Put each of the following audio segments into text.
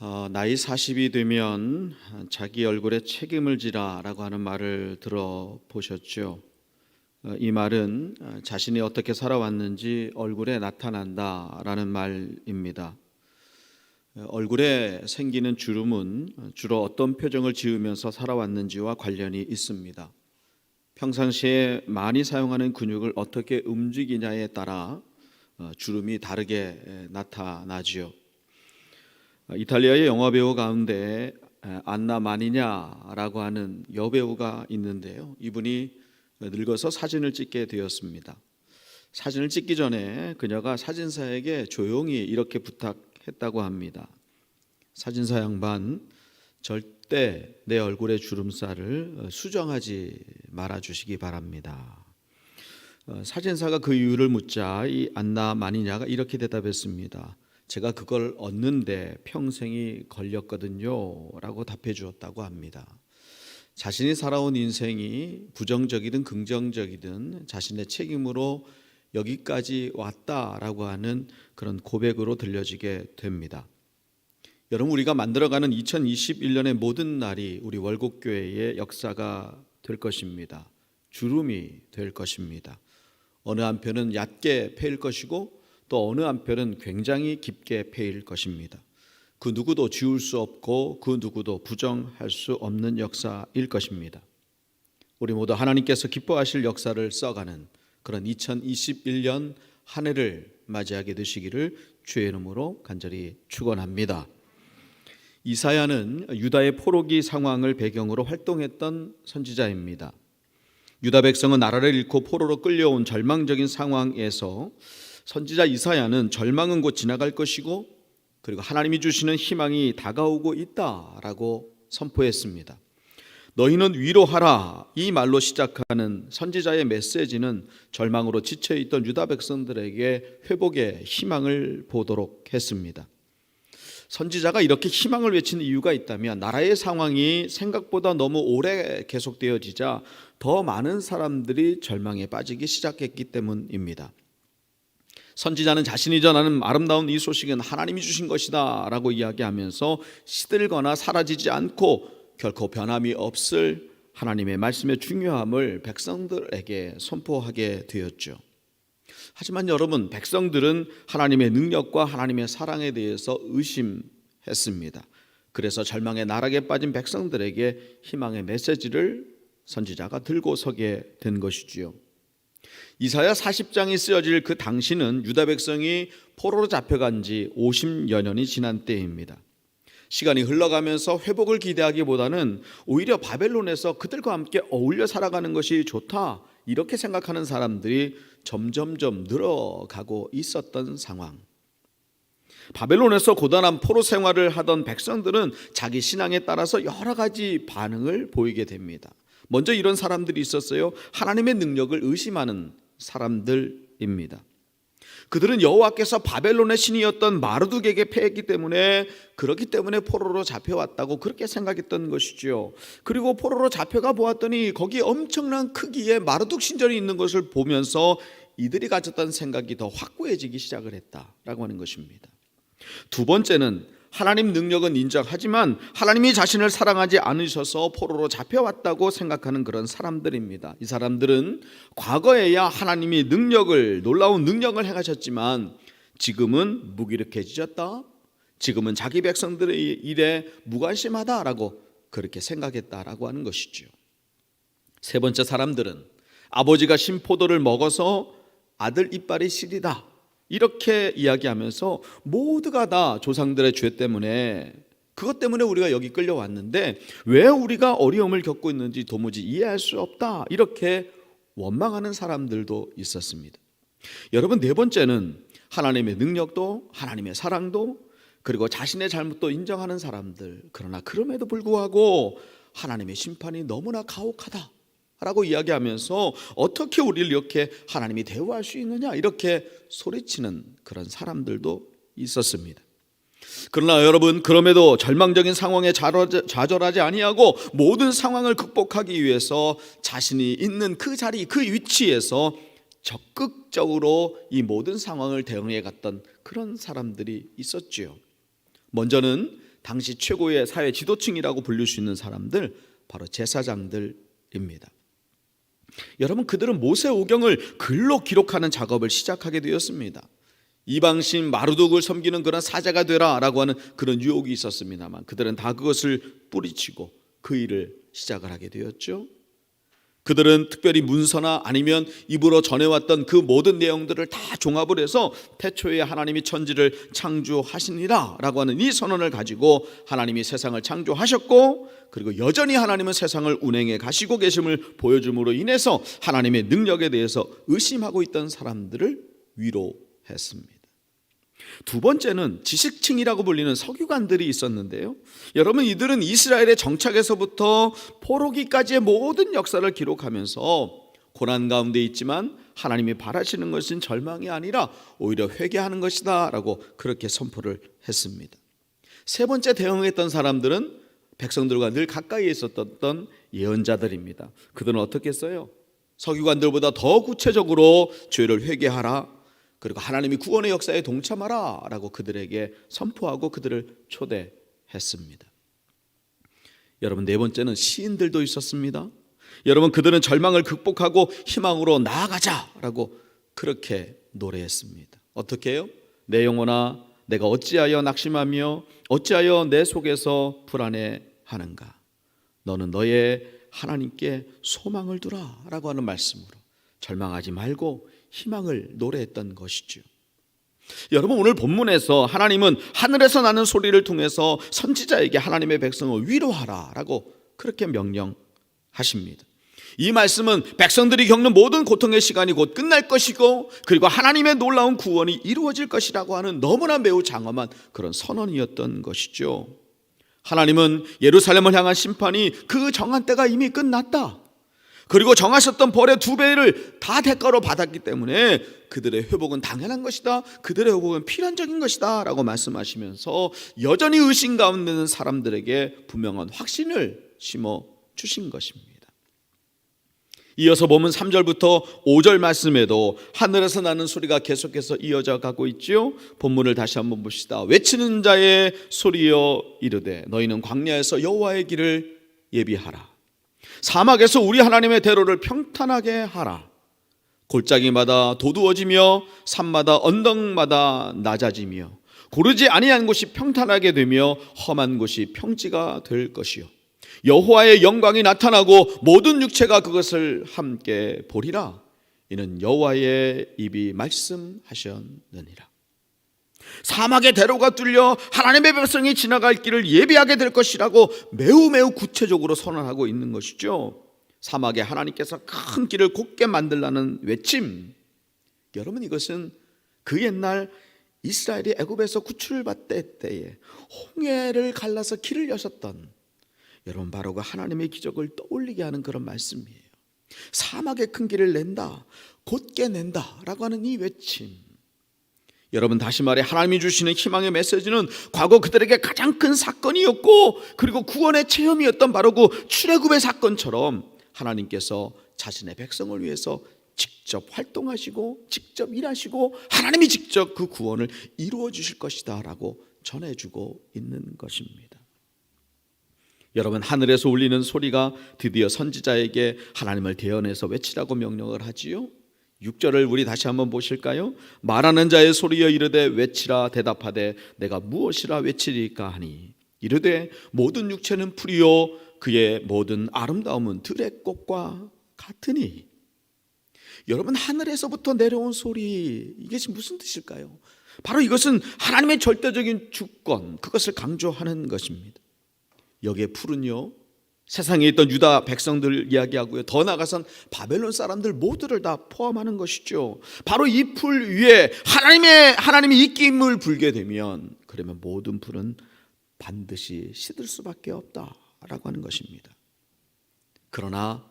어, 나이 40이 되면 자기 얼굴에 책임을 지라라고 하는 말을 들어보셨죠. 어, 이 말은 어, 자신이 어떻게 살아왔는지 얼굴에 나타난다라는 말입니다. 어, 얼굴에 생기는 주름은 주로 어떤 표정을 지으면서 살아왔는지와 관련이 있습니다. 평상시에 많이 사용하는 근육을 어떻게 움직이냐에 따라 어, 주름이 다르게 에, 나타나지요. 어, 이탈리아의 영화 배우 가운데 에, 안나 마니냐라고 하는 여배우가 있는데요. 이분이 늙어서 사진을 찍게 되었습니다. 사진을 찍기 전에 그녀가 사진사에게 조용히 이렇게 부탁했다고 합니다. 사진사 양반 절대 내 얼굴의 주름살을 어, 수정하지 말아 주시기 바랍니다. 어, 사진사가 그 이유를 묻자 이 안나 마니냐가 이렇게 대답했습니다. 제가 그걸 얻는데 평생이 걸렸거든요 라고 답해 주었다고 합니다. 자신이 살아온 인생이 부정적이든 긍정적이든 자신의 책임으로 여기까지 왔다라고 하는 그런 고백으로 들려지게 됩니다. 여러분 우리가 만들어가는 2021년의 모든 날이 우리 월곡교회의 역사가 될 것입니다. 주름이 될 것입니다. 어느 한편은 얕게 패일 것이고 또 어느 한편은 굉장히 깊게 패일 것입니다. 그 누구도 지울 수 없고 그 누구도 부정할 수 없는 역사일 것입니다. 우리 모두 하나님께서 기뻐하실 역사를 써가는 그런 2021년 한 해를 맞이하게 되시기를 주의 이름으로 간절히 축원합니다. 이사야는 유다의 포로기 상황을 배경으로 활동했던 선지자입니다. 유다 백성은 나라를 잃고 포로로 끌려온 절망적인 상황에서 선지자 이사야는 절망은 곧 지나갈 것이고 그리고 하나님이 주시는 희망이 다가오고 있다라고 선포했습니다. 너희는 위로하라 이 말로 시작하는 선지자의 메시지는 절망으로 지쳐 있던 유다 백성들에게 회복의 희망을 보도록 했습니다. 선지자가 이렇게 희망을 외친 이유가 있다면 나라의 상황이 생각보다 너무 오래 계속되어지자 더 많은 사람들이 절망에 빠지기 시작했기 때문입니다. 선지자는 자신이 전하는 아름다운 이 소식은 하나님이 주신 것이다 라고 이야기하면서 시들거나 사라지지 않고 결코 변함이 없을 하나님의 말씀의 중요함을 백성들에게 선포하게 되었죠. 하지만 여러분, 백성들은 하나님의 능력과 하나님의 사랑에 대해서 의심했습니다. 그래서 절망의 나락에 빠진 백성들에게 희망의 메시지를 선지자가 들고 서게 된 것이지요. 이사야 40장이 쓰여질 그 당시는 유다 백성이 포로로 잡혀간 지 50여 년이 지난 때입니다. 시간이 흘러가면서 회복을 기대하기보다는 오히려 바벨론에서 그들과 함께 어울려 살아가는 것이 좋다 이렇게 생각하는 사람들이 점점점 늘어가고 있었던 상황. 바벨론에서 고단한 포로 생활을 하던 백성들은 자기 신앙에 따라서 여러 가지 반응을 보이게 됩니다. 먼저 이런 사람들이 있었어요. 하나님의 능력을 의심하는 사람들입니다. 그들은 여호와께서 바벨론의 신이었던 마르둑에게 패했기 때문에 그렇기 때문에 포로로 잡혀왔다고 그렇게 생각했던 것이죠. 그리고 포로로 잡혀가 보았더니 거기 엄청난 크기의 마르둑 신전이 있는 것을 보면서 이들이 가졌던 생각이 더 확고해지기 시작을 했다라고 하는 것입니다. 두 번째는 하나님 능력은 인정하지만 하나님이 자신을 사랑하지 않으셔서 포로로 잡혀왔다고 생각하는 그런 사람들입니다. 이 사람들은 과거에야 하나님이 능력을 놀라운 능력을 행하셨지만 지금은 무기력해지셨다. 지금은 자기 백성들의 일에 무관심하다라고 그렇게 생각했다라고 하는 것이죠. 세 번째 사람들은 아버지가 신포도를 먹어서 아들 이빨이 시리다. 이렇게 이야기하면서 모두가 다 조상들의 죄 때문에 그것 때문에 우리가 여기 끌려왔는데 왜 우리가 어려움을 겪고 있는지 도무지 이해할 수 없다. 이렇게 원망하는 사람들도 있었습니다. 여러분 네 번째는 하나님의 능력도 하나님의 사랑도 그리고 자신의 잘못도 인정하는 사람들 그러나 그럼에도 불구하고 하나님의 심판이 너무나 가혹하다. 라고 이야기하면서 어떻게 우리를 이렇게 하나님이 대우할 수 있느냐 이렇게 소리치는 그런 사람들도 있었습니다. 그러나 여러분 그럼에도 절망적인 상황에 좌절하지 아니하고 모든 상황을 극복하기 위해서 자신이 있는 그 자리 그 위치에서 적극적으로 이 모든 상황을 대응해 갔던 그런 사람들이 있었지요. 먼저는 당시 최고의 사회 지도층이라고 불릴 수 있는 사람들 바로 제사장들입니다. 여러분 그들은 모세 오경을 글로 기록하는 작업을 시작하게 되었습니다. 이방신 마르독을 섬기는 그런 사자가 되라라고 하는 그런 유혹이 있었습니다만 그들은 다 그것을 뿌리치고 그 일을 시작을 하게 되었죠. 그들은 특별히 문서나 아니면 입으로 전해왔던 그 모든 내용들을 다 종합을 해서 태초에 하나님이 천지를 창조하시니라라고 하는 이 선언을 가지고 하나님이 세상을 창조하셨고 그리고 여전히 하나님은 세상을 운행해 가시고 계심을 보여줌으로 인해서 하나님의 능력에 대해서 의심하고 있던 사람들을 위로했습니다. 두 번째는 지식층이라고 불리는 석유관들이 있었는데요. 여러분 이들은 이스라엘의 정착에서부터 포로기까지의 모든 역사를 기록하면서 고난 가운데 있지만 하나님이 바라시는 것은 절망이 아니라 오히려 회개하는 것이다라고 그렇게 선포를 했습니다. 세 번째 대응했던 사람들은 백성들과 늘 가까이에 있었던 예언자들입니다. 그들은 어떻게 했어요? 서기관들보다 더 구체적으로 죄를 회개하라 그리고 하나님이 구원의 역사에 동참하라 라고 그들에게 선포하고 그들을 초대했습니다. 여러분 네 번째는 시인들도 있었습니다. 여러분 그들은 절망을 극복하고 희망으로 나아가자라고 그렇게 노래했습니다. 어떻게 해요? 내 영혼아 내가 어찌하여 낙심하며 어찌하여 내 속에서 불안해 하는가? 너는 너의 하나님께 소망을 두라라고 하는 말씀으로 절망하지 말고 희망을 노래했던 것이죠. 여러분 오늘 본문에서 하나님은 하늘에서 나는 소리를 통해서 선지자에게 하나님의 백성을 위로하라라고 그렇게 명령하십니다. 이 말씀은 백성들이 겪는 모든 고통의 시간이 곧 끝날 것이고 그리고 하나님의 놀라운 구원이 이루어질 것이라고 하는 너무나 매우 장엄한 그런 선언이었던 것이죠. 하나님은 예루살렘을 향한 심판이 그 정한 때가 이미 끝났다. 그리고 정하셨던 벌의 두 배를 다 대가로 받았기 때문에 그들의 회복은 당연한 것이다. 그들의 회복은 필연적인 것이다. 라고 말씀하시면서 여전히 의심 가운데 있는 사람들에게 분명한 확신을 심어 주신 것입니다. 이어서 보면 3절부터 5절 말씀에도 하늘에서 나는 소리가 계속해서 이어져 가고 있지요. 본문을 다시 한번 봅시다. 외치는 자의 소리여 이르되 너희는 광야에서 여호와의 길을 예비하라. 사막에서 우리 하나님의 대로를 평탄하게 하라. 골짜기마다 도두어지며 산마다 언덕마다 낮아지며 고르지 아니한 곳이 평탄하게 되며 험한 곳이 평지가 될 것이요. 여호와의 영광이 나타나고 모든 육체가 그것을 함께 보리라. 이는 여호와의 입이 말씀하셨느니라. 사막의 대로가 뚫려 하나님의 백성이 지나갈 길을 예비하게 될 것이라고 매우 매우 구체적으로 선언하고 있는 것이죠. 사막에 하나님께서 큰 길을 곧게 만들라는 외침. 여러분 이것은 그 옛날 이스라엘이 애굽에서 구출을 받을 때에 홍해를 갈라서 길을 여셨던 여러분 바로 그 하나님의 기적을 떠올리게 하는 그런 말씀이에요. 사막에 큰 길을 낸다, 곧게 낸다라고 하는 이 외침. 여러분 다시 말해 하나님이 주시는 희망의 메시지는 과거 그들에게 가장 큰 사건이었고 그리고 구원의 체험이었던 바로 그 출애굽의 사건처럼 하나님께서 자신의 백성을 위해서 직접 활동하시고 직접 일하시고 하나님이 직접 그 구원을 이루어 주실 것이다라고 전해 주고 있는 것입니다. 여러분 하늘에서 울리는 소리가 드디어 선지자에게 하나님을 대언해서 외치라고 명령을 하지요. 6절을 우리 다시 한번 보실까요? 말하는 자의 소리여 이르되 외치라 대답하되 내가 무엇이라 외치리까 하니 이르되 모든 육체는 풀이요 그의 모든 아름다움은 들의 꽃과 같으니 여러분 하늘에서부터 내려온 소리 이게 무슨 뜻일까요? 바로 이것은 하나님의 절대적인 주권 그것을 강조하는 것입니다. 여기에 풀은요 세상에 있던 유다 백성들 이야기하고요. 더 나아가선 바벨론 사람들 모두를 다 포함하는 것이죠. 바로 이 풀 위에 하나님의 하나님이 이낌을 불게 되면 그러면 모든 풀은 반드시 시들 수밖에 없다라고 하는 것입니다. 그러나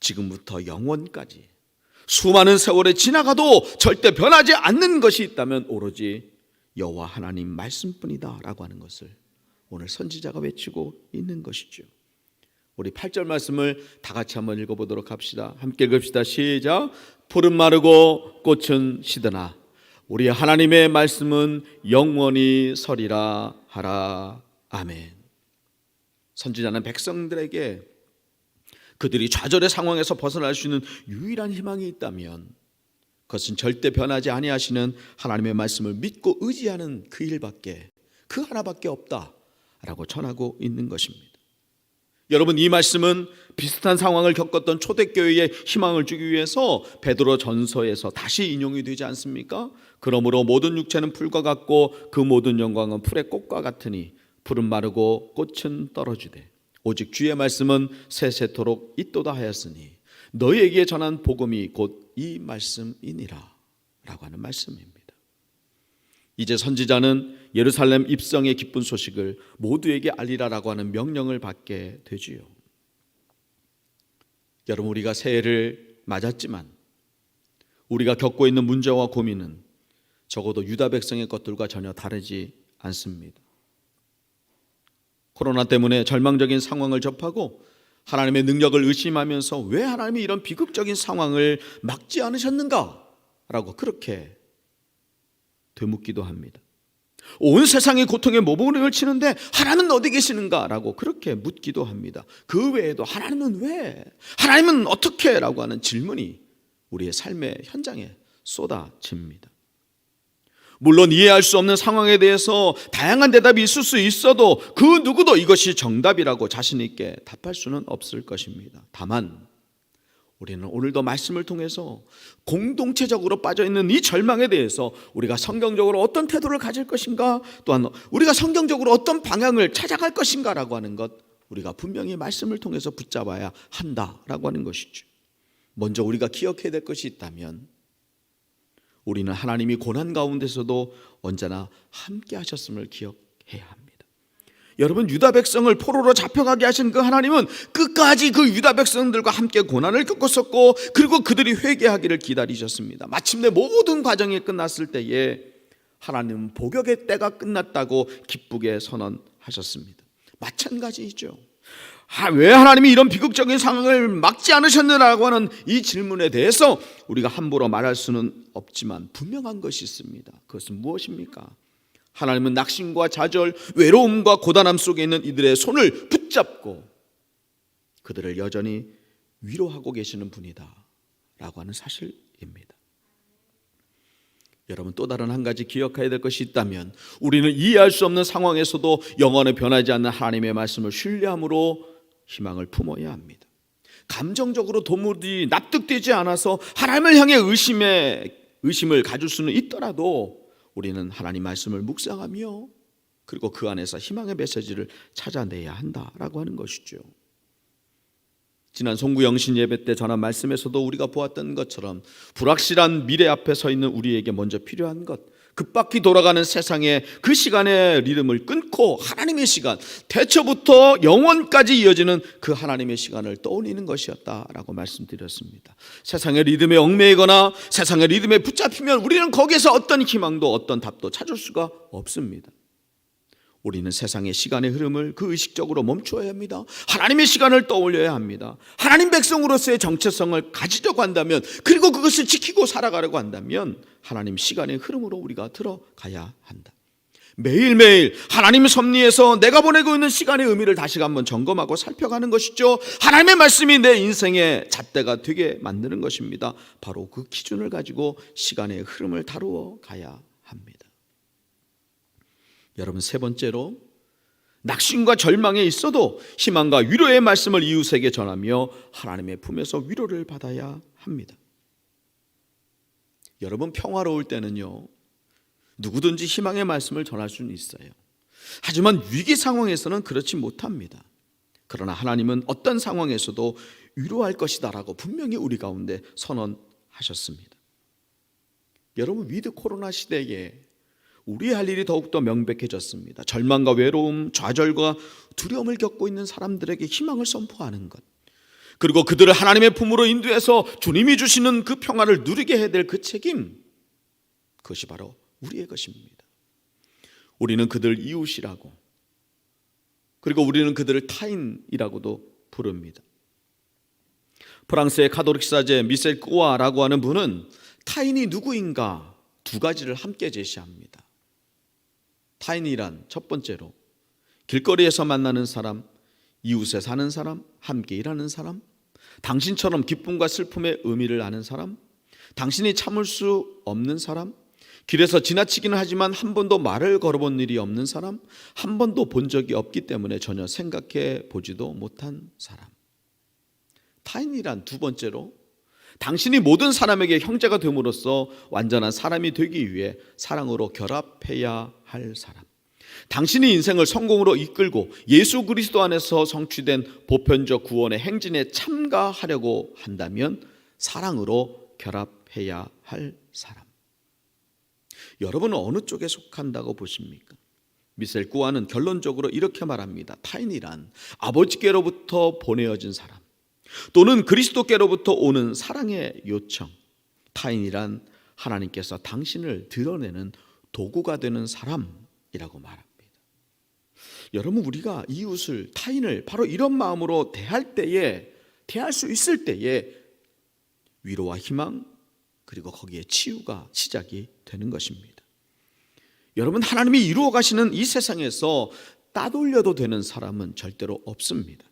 지금부터 영원까지 수많은 세월이 지나가도 절대 변하지 않는 것이 있다면 오로지 여호와 하나님 말씀뿐이다라고 하는 것을 오늘 선지자가 외치고 있는 것이죠. 우리 8절 말씀을 다 같이 한번 읽어보도록 합시다. 함께 읽읍시다. 시작. 푸른 마르고 꽃은 시드나 우리 하나님의 말씀은 영원히 서리라 하라. 아멘. 선지자는 백성들에게 그들이 좌절의 상황에서 벗어날 수 있는 유일한 희망이 있다면 그것은 절대 변하지 아니하시는 하나님의 말씀을 믿고 의지하는 그 일밖에 그 하나밖에 없다라고 전하고 있는 것입니다. 여러분 이 말씀은 비슷한 상황을 겪었던 초대교회에 희망을 주기 위해서 베드로 전서에서 다시 인용이 되지 않습니까? 그러므로 모든 육체는 풀과 같고 그 모든 영광은 풀의 꽃과 같으니 풀은 마르고 꽃은 떨어지되 오직 주의 말씀은 세세토록 있도다 하였으니 너희에게 전한 복음이 곧 이 말씀이니라 라고 하는 말씀입니다. 이제 선지자는 예루살렘 입성의 기쁜 소식을 모두에게 알리라라고 하는 명령을 받게 되지요. 여러분 우리가 새해를 맞았지만 우리가 겪고 있는 문제와 고민은 적어도 유다 백성의 것들과 전혀 다르지 않습니다. 코로나 때문에 절망적인 상황을 접하고 하나님의 능력을 의심하면서 왜 하나님이 이런 비극적인 상황을 막지 않으셨는가? 라고 그렇게 되묻기도 합니다. 온 세상이 고통에 모범을 치는데 하나님은 어디 계시는가? 라고 그렇게 묻기도 합니다. 그 외에도 하나님은 왜? 하나님은 어떻게? 라고 하는 질문이 우리의 삶의 현장에 쏟아집니다. 물론 이해할 수 없는 상황에 대해서 다양한 대답이 있을 수 있어도 그 누구도 이것이 정답이라고 자신 있게 답할 수는 없을 것입니다. 다만 우리는 오늘도 말씀을 통해서 공동체적으로 빠져 있는 이 절망에 대해서 우리가 성경적으로 어떤 태도를 가질 것인가 또한 우리가 성경적으로 어떤 방향을 찾아갈 것인가라고 하는 것 우리가 분명히 말씀을 통해서 붙잡아야 한다라고 하는 것이죠. 먼저 우리가 기억해야 될 것이 있다면 우리는 하나님이 고난 가운데서도 언제나 함께 하셨음을 기억해야 합니다. 여러분 유다 백성을 포로로 잡혀가게 하신 그 하나님은 끝까지 그 유다 백성들과 함께 고난을 겪었었고 그리고 그들이 회개하기를 기다리셨습니다. 마침내 모든 과정이 끝났을 때에 하나님은 복역의 때가 끝났다고 기쁘게 선언하셨습니다. 마찬가지이죠. 아, 왜 하나님이 이런 비극적인 상황을 막지 않으셨느라고 하는 이 질문에 대해서 우리가 함부로 말할 수는 없지만 분명한 것이 있습니다. 그것은 무엇입니까? 하나님은 낙심과 좌절, 외로움과 고단함 속에 있는 이들의 손을 붙잡고 그들을 여전히 위로하고 계시는 분이다. 라고 하는 사실입니다. 여러분 또 다른 한 가지 기억해야 될 것이 있다면 우리는 이해할 수 없는 상황에서도 영원히 변하지 않는 하나님의 말씀을 신뢰함으로 희망을 품어야 합니다. 감정적으로 도무지 납득되지 않아서 하나님을 향해 의심에 의심을 가질 수는 있더라도 우리는 하나님 말씀을 묵상하며 그리고 그 안에서 희망의 메시지를 찾아내야 한다라고 하는 것이죠. 지난 송구 영신 예배 때 전한 말씀에서도 우리가 보았던 것처럼 불확실한 미래 앞에 서 있는 우리에게 먼저 필요한 것 급박히 돌아가는 세상의 그 시간의 리듬을 끊고 하나님의 시간 대처부터 영원까지 이어지는 그 하나님의 시간을 떠올리는 것이었다라고 말씀드렸습니다. 세상의 리듬에 얽매이거나 세상의 리듬에 붙잡히면 우리는 거기에서 어떤 희망도 어떤 답도 찾을 수가 없습니다. 우리는 세상의 시간의 흐름을 그 의식적으로 멈춰야 합니다. 하나님의 시간을 떠올려야 합니다. 하나님 백성으로서의 정체성을 가지려고 한다면 그리고 그것을 지키고 살아가려고 한다면 하나님 시간의 흐름으로 우리가 들어가야 한다. 매일매일 하나님의 섭리에서 내가 보내고 있는 시간의 의미를 다시 한번 점검하고 살펴가는 것이죠. 하나님의 말씀이 내 인생의 잣대가 되게 만드는 것입니다. 바로 그 기준을 가지고 시간의 흐름을 다루어 가야 합니다. 여러분 세 번째로 낙심과 절망에 있어도 희망과 위로의 말씀을 이웃에게 전하며 하나님의 품에서 위로를 받아야 합니다. 여러분 평화로울 때는요 누구든지 희망의 말씀을 전할 수는 있어요. 하지만 위기 상황에서는 그렇지 못합니다. 그러나 하나님은 어떤 상황에서도 위로할 것이다라고 분명히 우리 가운데 선언하셨습니다. 여러분 위드 코로나 시대에 우리 할 일이 더욱더 명백해졌습니다. 절망과 외로움, 좌절과 두려움을 겪고 있는 사람들에게 희망을 선포하는 것. 그리고 그들을 하나님의 품으로 인도해서 주님이 주시는 그 평화를 누리게 해야 될 그 책임. 그것이 바로 우리의 것입니다. 우리는 그들 이웃이라고. 그리고 우리는 그들을 타인이라고도 부릅니다. 프랑스의 카톨릭 사제 미셀 꾸아라고 하는 분은 타인이 누구인가 두 가지를 함께 제시합니다. 타인이란 첫 번째로 길거리에서 만나는 사람, 이웃에 사는 사람, 함께 일하는 사람, 당신처럼 기쁨과 슬픔의 의미를 아는 사람, 당신이 참을 수 없는 사람, 길에서 지나치기는 하지만 한 번도 말을 걸어본 일이 없는 사람, 한 번도 본 적이 없기 때문에 전혀 생각해 보지도 못한 사람. 타인이란 두 번째로 당신이 모든 사람에게 형제가 됨으로써 완전한 사람이 되기 위해 사랑으로 결합해야 할 사람. 당신이 인생을 성공으로 이끌고 예수 그리스도 안에서 성취된 보편적 구원의 행진에 참가하려고 한다면 사랑으로 결합해야 할 사람. 여러분은 어느 쪽에 속한다고 보십니까? 미셀 꾸아는 결론적으로 이렇게 말합니다. 타인이란 아버지께로부터 보내어진 사람 또는 그리스도께로부터 오는 사랑의 요청. 타인이란 하나님께서 당신을 드러내는 도구가 되는 사람이라고 말합니다. 여러분 우리가 이웃을 타인을 바로 이런 마음으로 대할 때에 대할 수 있을 때에 위로와 희망 그리고 거기에 치유가 시작이 되는 것입니다. 여러분 하나님이 이루어 가시는 이 세상에서 따돌려도 되는 사람은 절대로 없습니다.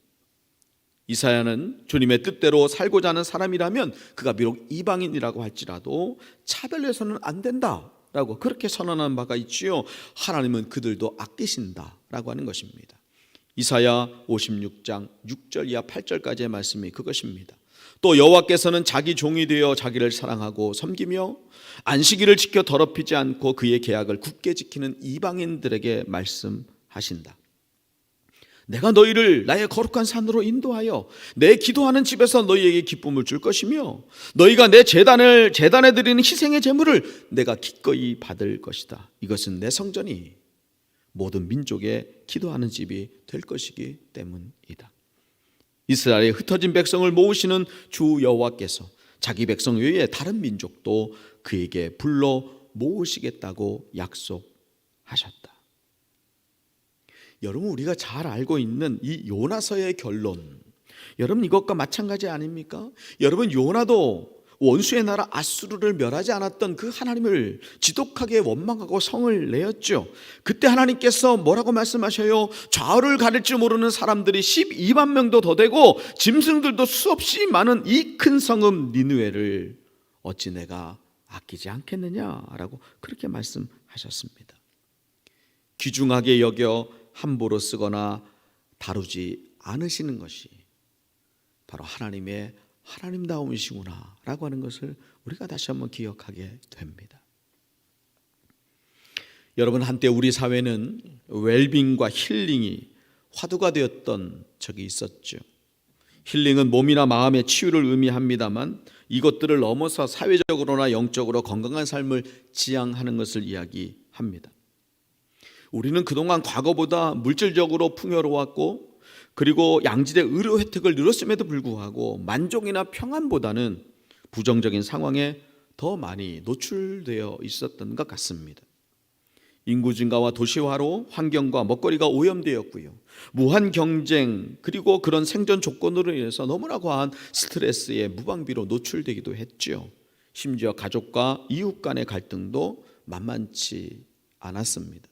이사야는 주님의 뜻대로 살고자 하는 사람이라면 그가 비록 이방인이라고 할지라도 차별해서는 안 된다라고 그렇게 선언한 바가 있지요. 하나님은 그들도 아끼신다라고 하는 것입니다. 이사야 56장 6절 이하 8절까지의 말씀이 그것입니다. 또 여호와께서는 자기 종이 되어 자기를 사랑하고 섬기며 안식일을 지켜 더럽히지 않고 그의 계약을 굳게 지키는 이방인들에게 말씀하신다. 내가 너희를 나의 거룩한 산으로 인도하여 내 기도하는 집에서 너희에게 기쁨을 줄 것이며 너희가 내 제단을 제단에 드리는 희생의 제물을 내가 기꺼이 받을 것이다. 이것은 내 성전이 모든 민족의 기도하는 집이 될 것이기 때문이다. 이스라엘의 흩어진 백성을 모으시는 주 여호와께서 자기 백성 외에 다른 민족도 그에게 불러 모으시겠다고 약속하셨다. 여러분 우리가 잘 알고 있는 이 요나서의 결론. 여러분 이것과 마찬가지 아닙니까? 여러분 요나도 원수의 나라 아수르를 멸하지 않았던 그 하나님을 지독하게 원망하고 성을 내었죠. 그때 하나님께서 뭐라고 말씀하셔요? 좌우를 가릴 줄 모르는 사람들이 12만 명도 더 되고 짐승들도 수없이 많은 이 큰 성읍 니느웨를 어찌 내가 아끼지 않겠느냐라고 그렇게 말씀하셨습니다. 귀중하게 여겨 함부로 쓰거나 다루지 않으시는 것이 바로 하나님의 하나님다움이시구나라고 하는 것을 우리가 다시 한번 기억하게 됩니다. 여러분 한때 우리 사회는 웰빙과 힐링이 화두가 되었던 적이 있었죠. 힐링은 몸이나 마음의 치유를 의미합니다만 이것들을 넘어서 사회적으로나 영적으로 건강한 삶을 지향하는 것을 이야기합니다. 우리는 그동안 과거보다 물질적으로 풍요로웠고 그리고 양질의 의료 혜택을 누렸음에도 불구하고 만족이나 평안보다는 부정적인 상황에 더 많이 노출되어 있었던 것 같습니다. 인구 증가와 도시화로 환경과 먹거리가 오염되었고요. 무한 경쟁 그리고 그런 생존 조건으로 인해서 너무나 과한 스트레스에 무방비로 노출되기도 했죠. 심지어 가족과 이웃 간의 갈등도 만만치 않았습니다.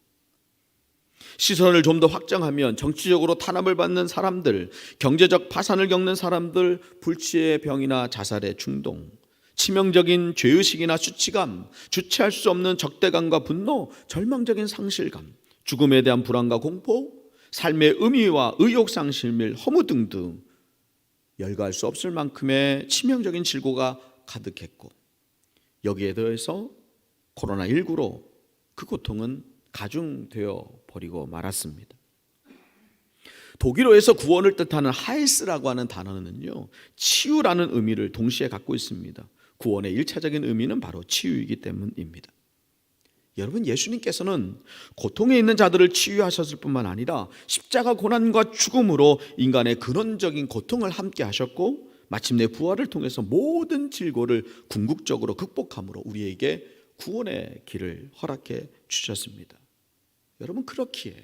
시선을 좀 더 확장하면 정치적으로 탄압을 받는 사람들, 경제적 파산을 겪는 사람들, 불치의 병이나 자살의 충동, 치명적인 죄의식이나 수치감, 주체할 수 없는 적대감과 분노, 절망적인 상실감, 죽음에 대한 불안과 공포, 삶의 의미와 의욕 상실 및 허무 등등 열거할 수 없을 만큼의 치명적인 질고가 가득했고 여기에 더해서 코로나19로 그 고통은 가중되어 버리고 말았습니다. 독일어에서 구원을 뜻하는 하이스라고 하는 단어는요, 치유라는 의미를 동시에 갖고 있습니다. 구원의 일차적인 의미는 바로 치유이기 때문입니다. 여러분, 예수님께서는 고통에 있는 자들을 치유하셨을 뿐만 아니라 십자가 고난과 죽음으로 인간의 근원적인 고통을 함께 하셨고, 마침내 부활을 통해서 모든 질고를 궁극적으로 극복함으로 우리에게 구원의 길을 허락해 주셨습니다. 여러분 그렇기에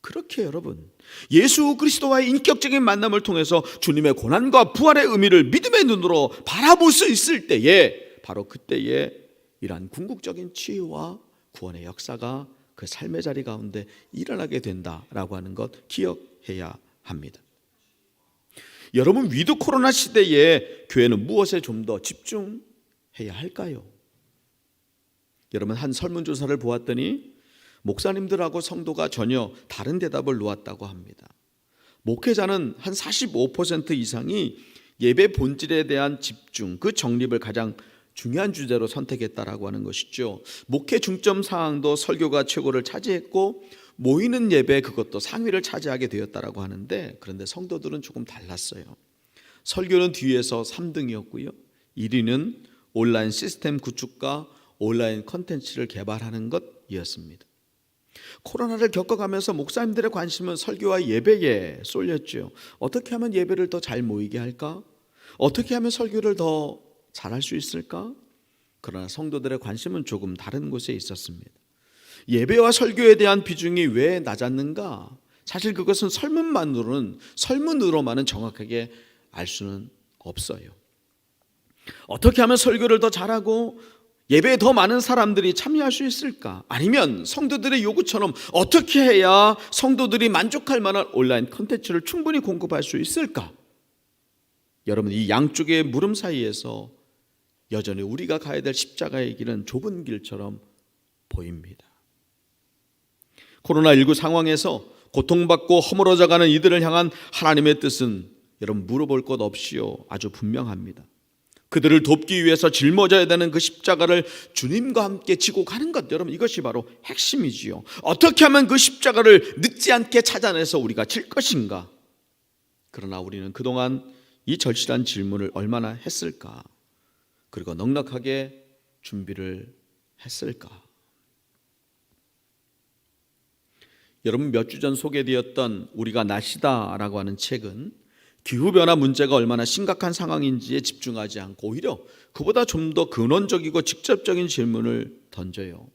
그렇게 여러분 예수 그리스도와의 인격적인 만남을 통해서 주님의 고난과 부활의 의미를 믿음의 눈으로 바라볼 수 있을 때에 바로 그때에 이러한 궁극적인 치유와 구원의 역사가 그 삶의 자리 가운데 일어나게 된다라고 하는 것 기억해야 합니다. 여러분 위드 코로나 시대에 교회는 무엇에 좀 더 집중해야 할까요? 여러분 한 설문조사를 보았더니 목사님들하고 성도가 전혀 다른 대답을 놓았다고 합니다. 목회자는 한 45% 이상이 예배 본질에 대한 집중, 그 정립을 가장 중요한 주제로 선택했다라고 하는 것이죠. 목회 중점 사항도 설교가 최고를 차지했고 모이는 예배 그것도 상위를 차지하게 되었다라고 하는데 그런데 성도들은 조금 달랐어요. 설교는 뒤에서 3등이었고요. 1위는 온라인 시스템 구축과 온라인 컨텐츠를 개발하는 것이었습니다. 코로나를 겪어가면서 목사님들의 관심은 설교와 예배에 쏠렸죠. 어떻게 하면 예배를 더 잘 모이게 할까? 어떻게 하면 설교를 더 잘할 수 있을까? 그러나 성도들의 관심은 조금 다른 곳에 있었습니다. 예배와 설교에 대한 비중이 왜 낮았는가? 사실 그것은 설문만으로는 설문으로만은 정확하게 알 수는 없어요. 어떻게 하면 설교를 더 잘하고 예배에 더 많은 사람들이 참여할 수 있을까? 아니면 성도들의 요구처럼 어떻게 해야 성도들이 만족할 만한 온라인 컨텐츠를 충분히 공급할 수 있을까? 여러분 이 양쪽의 물음 사이에서 여전히 우리가 가야 될 십자가의 길은 좁은 길처럼 보입니다. 코로나19 상황에서 고통받고 허물어져가는 이들을 향한 하나님의 뜻은 여러분 물어볼 것 없이요 아주 분명합니다. 그들을 돕기 위해서 짊어져야 되는 그 십자가를 주님과 함께 지고 가는 것 여러분 이것이 바로 핵심이지요. 어떻게 하면 그 십자가를 늦지 않게 찾아내서 우리가 질 것인가? 그러나 우리는 그동안 이 절실한 질문을 얼마나 했을까? 그리고 넉넉하게 준비를 했을까? 여러분 몇 주 전 소개되었던 우리가 나시다라고 하는 책은 기후변화 문제가 얼마나 심각한 상황인지에 집중하지 않고 오히려 그보다 좀 더 근원적이고 직접적인 질문을 던져요.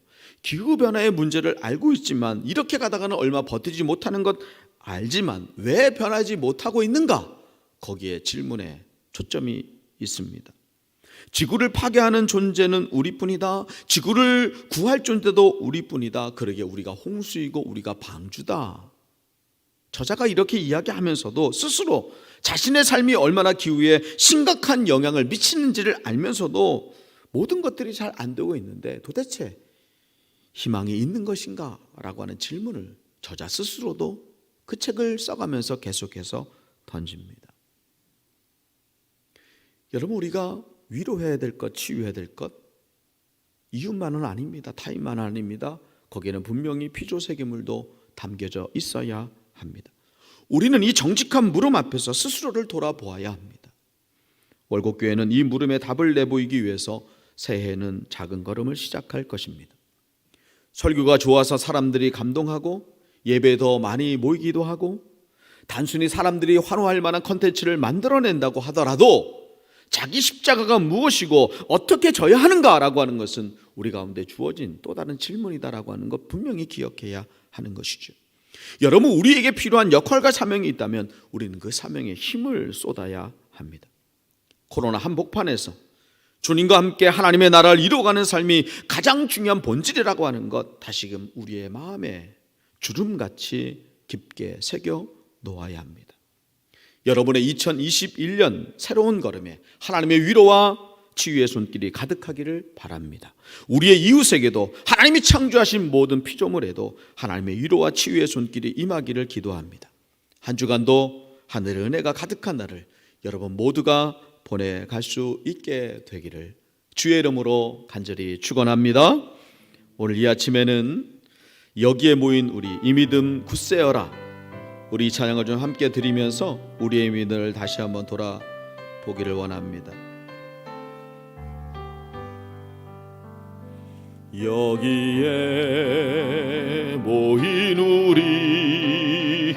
기후변화의 문제를 알고 있지만 이렇게 가다가는 얼마 버티지 못하는 것 알지만 왜 변하지 못하고 있는가? 거기에 질문에 초점이 있습니다. 지구를 파괴하는 존재는 우리뿐이다. 지구를 구할 존재도 우리뿐이다. 그러게 우리가 홍수이고 우리가 방주다. 저자가 이렇게 이야기하면서도 스스로 자신의 삶이 얼마나 기후에 심각한 영향을 미치는지를 알면서도 모든 것들이 잘 안 되고 있는데 도대체 희망이 있는 것인가? 라고 하는 질문을 저자 스스로도 그 책을 써가면서 계속해서 던집니다. 여러분, 우리가 위로해야 될 것, 치유해야 될 것, 이웃만은 아닙니다. 타인만은 아닙니다. 거기에는 분명히 피조 세계물도 담겨져 있어야 합니다. 우리는 이 정직한 물음 앞에서 스스로를 돌아보아야 합니다. 월곡교회는 이 물음에 답을 내보이기 위해서 새해에는 작은 걸음을 시작할 것입니다. 설교가 좋아서 사람들이 감동하고 예배 더 많이 모이기도 하고 단순히 사람들이 환호할 만한 컨텐츠를 만들어낸다고 하더라도 자기 십자가가 무엇이고 어떻게 져야 하는가라고 하는 것은 우리 가운데 주어진 또 다른 질문이다라고 하는 것 분명히 기억해야 하는 것이죠. 여러분 우리에게 필요한 역할과 사명이 있다면 우리는 그 사명에 힘을 쏟아야 합니다. 코로나 한복판에서 주님과 함께 하나님의 나라를 이루어가는 삶이 가장 중요한 본질이라고 하는 것 다시금 우리의 마음에 주름같이 깊게 새겨 놓아야 합니다. 여러분의 2021년 새로운 걸음에 하나님의 위로와 치유의 손길이 가득하기를 바랍니다. 우리의 이웃에게도 하나님이 창조하신 모든 피조물에도 하나님의 위로와 치유의 손길이 임하기를 기도합니다. 한 주간도 하늘의 은혜가 가득한 날을 여러분 모두가 보내갈 수 있게 되기를 주의 이름으로 간절히 축원합니다. 오늘 이 아침에는 여기에 모인 우리 이 믿음 굳세어라 우리 찬양을 좀 함께 드리면서 우리의 믿음을 다시 한번 돌아보기를 원합니다. 여기에 모인 우리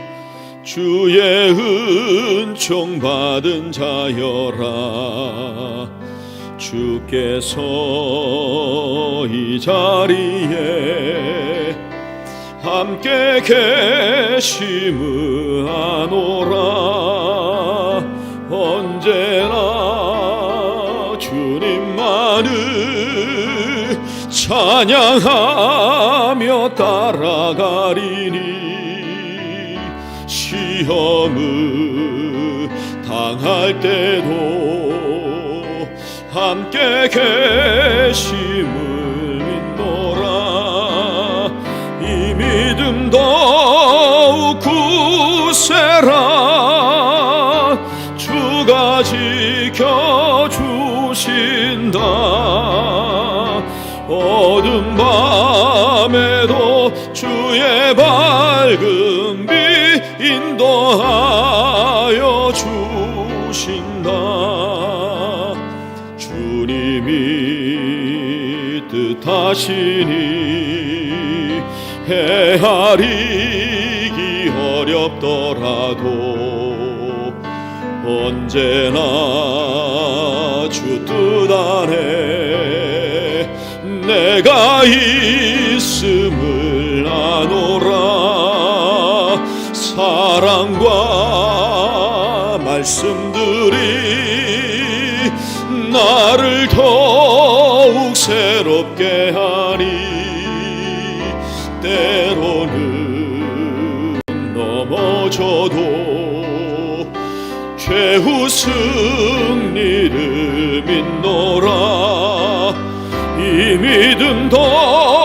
주의 은총 받은 자여라. 주께서 이 자리에 함께 계심을 아노라. 언제나 주님만을 찬양하며 따라가리니 시험을 당할 때도 함께 계심을 믿노라. 이 믿음 더욱 굳세라 밝은 빛 인도하여 주신다. 주님이 뜻하시니 헤아리기 어렵더라도 언제나 주 뜻 안에 내가 있음을 아노라 사랑과 말씀들이 나를 더욱 새롭게 하니 때로는 넘어져도 최후 승리를 믿노라. 이 믿음 더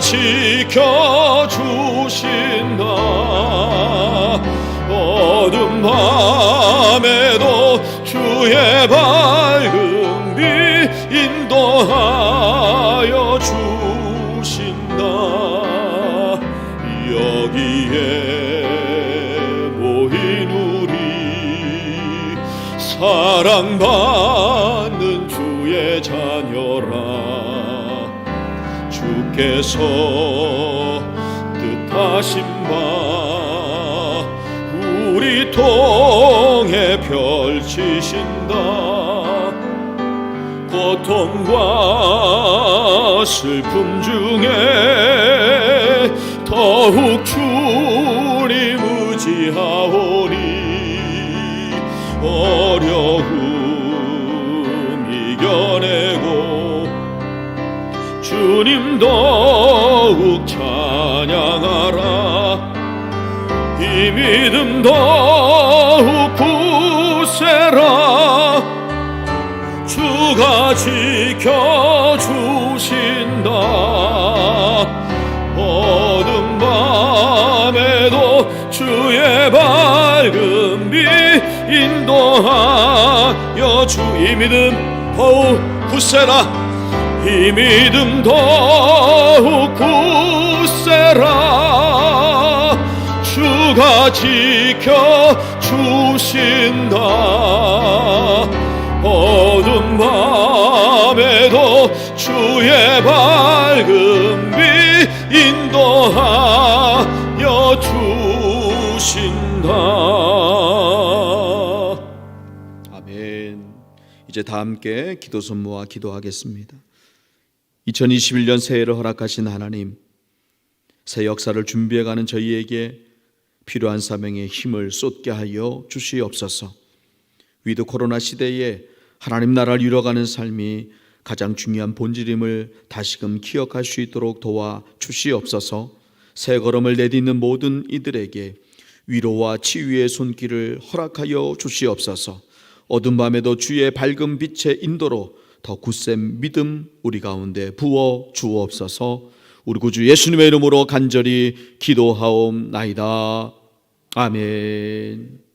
지켜주신다. 어둠 밤에도 주의 밝 주께서 뜻하신 바 우리 통해 펼치신다. 고통과 슬픔 중에 더욱 주님 의지하오니 어려움 이겨내고 주님 더욱 찬양하라. 이 믿음 더욱 굳세라. 주가 지켜주신다. 어둠 밤에도 주의 밝은 빛 인도하여 주이 믿음 더욱 굳세라 이 믿음 더욱 굳세라. 주가 지켜 주신다. 어둠 밤에도 주의 밝은 빛 인도하여 주신다. 아멘. 이제 다 함께 기도 선모와 기도하겠습니다 2021년 새해를 허락하신 하나님 새 역사를 준비해가는 저희에게 필요한 사명에 힘을 쏟게 하여 주시옵소서. 위드 코로나 시대에 하나님 나라를 이뤄가는 삶이 가장 중요한 본질임을 다시금 기억할 수 있도록 도와 주시옵소서. 새 걸음을 내딛는 모든 이들에게 위로와 치유의 손길을 허락하여 주시옵소서. 어둠 밤에도 주의 밝은 빛의 인도로 더 굳센 믿음 우리 가운데 부어 주옵소서. 우리 구주 예수님의 이름으로 간절히 기도하옵나이다. 아멘.